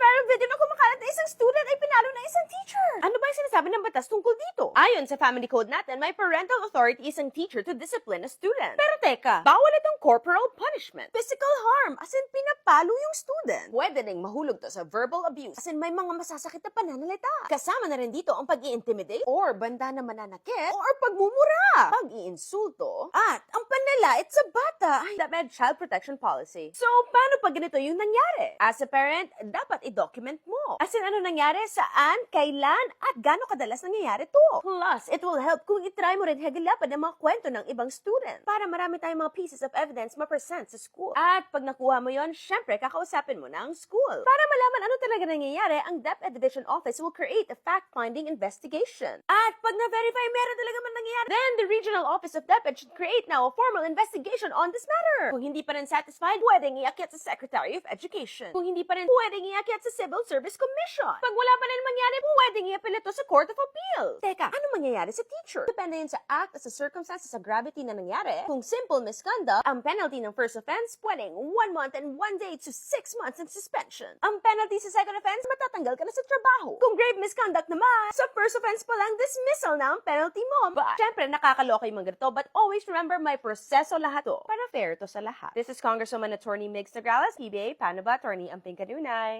Pero video na kumakalat na isang student ay pinalo na isang teacher. Ano ba yung sinasabi ng batas tungkol dito? Ayon sa family code natin, may parental authority isang teacher to discipline a student. Pero teka, bawal itong corporal punishment. Physical harm, as in pinapalo yung student. Pwede ding mahulog to sa verbal abuse, as in may mga masasakit na pananalita. Kasama na rin dito ang pag intimidate or banda na mananakit, or pagmumura, pag-iinsulto, at ang panlalait sa bata. Ay, DepEd Child Protection Policy. So, paano pag ganito yung nangyari? As a parent, dapat i-document mo. As in, ano nangyari, saan, kailan, at gaano kadalas nangyayari to. Plus, it will help kung itry mo rin hagalapan ng mga kwento ng ibang student para marami tayong mga pieces of evidence ma-present sa school. At pag nakuha mo yon, syempre, kakausapin mo na ang school. Para malaman ano talaga nangyayari, ang DepEd Division Office will create a fact-finding investigation. At pag na-verify meron talaga man nangyayari, then the Regional Office of DepEd should create now a formal investigation on this matter. Kung hindi pa rin satisfied, pwedeng iakyat sa Secretary of Education. Kung hindi pa rin, pwedeng iakyat sa Civil Service Commission. Pag wala pa rin mangyari, pwedeng iapil ito sa Court of Appeals. Teka, ano mangyayari sa teacher? Depende yun sa act sa circumstances sa gravity na nangyari. Kung simple misconduct, ang penalty ng first offense pwedeng 1 month and 1 day to 6 months in suspension. Ang penalty sa second offense, matatanggal ka na sa trabaho. Kung grave misconduct naman, sa first offense pa lang, dismissal na ang penalty mo. But, syempre, nakakaloka yung mga ganito, but always remember may proseso lahat to para fair to sa lahat. This is Congresswoman Attorney Migs Nograles, PBA, paano ba, Attorney Amping Kanunay.